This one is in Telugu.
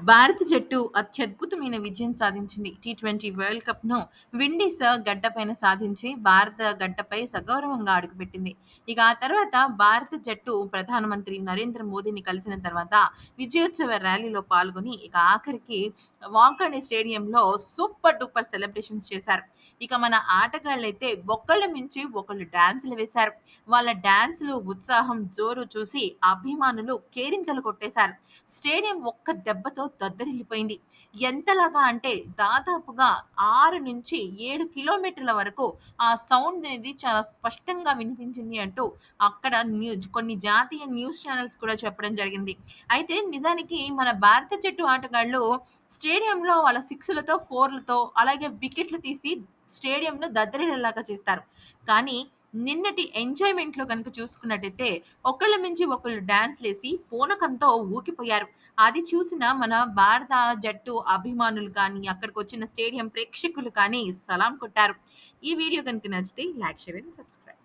భారత జట్టు అత్యద్భుతమైన విజయం సాధించింది. టీ ట్వంటీ వరల్డ్ కప్‌ను విండీస్ గడ్డపైన సాధించి భారత గడ్డపై సగౌరవంగా అడుగుపెట్టింది. ఇక ఆ తర్వాత భారత జట్టు ప్రధానమంత్రి నరేంద్ర మోదీని కలిసిన తర్వాత విజయోత్సవ ర్యాలీలో పాల్గొని ఇక ఆఖరికి వాంఖడే స్టేడియంలో సూపర్ డూపర్ సెలబ్రేషన్స్ చేశారు. ఇక మన ఆటగాళ్ళైతే ఒకళ్ళ మించి ఒకళ్ళు డాన్సులు వేశారు. వాళ్ళ డాన్సులు, ఉత్సాహం, జోరు చూసి అభిమానులు కేరింతలు కొట్టేశారు. స్టేడియం ఒక్క దెబ్బతో దద్దరిల్లిపోయింది. ఎంతలాగా అంటే దాదాపుగా 6-7 కిలోమీటర్ల వరకు ఆ సౌండ్ అనేది చాలా స్పష్టంగా వినిపించింది అంటూ అక్కడ న్యూజ్ కొన్ని జాతీయ న్యూస్ ఛానల్స్ కూడా చెప్పడం జరిగింది. అయితే నిజానికి మన భారత జట్టు ఆటగాళ్ళు స్టేడియంలో వాళ్ళ సిక్స్‌లతో, ఫోర్‌లతో అలాగే వికెట్లు తీసి స్టేడియంను దద్దరిల్లేలాగా చేస్తారు. కానీ నిన్నటి ఎంజాయ్‌మెంట్‌లో కనుక చూసుకున్నట్టయితే ఒకళ్ళ మించి ఒకళ్ళు డాన్స్ లేసి పూనకంతో ఊకిపోయారు అది చూసిన మన భారత జట్టు అభిమానులు కానీ, అక్కడికి వచ్చిన స్టేడియం ప్రేక్షకులు కానీ సలాం కొట్టారు. ఈ వీడియో గనుక నచ్చితే లైక్, షేర్ అండ్ సబ్స్క్రైబ్.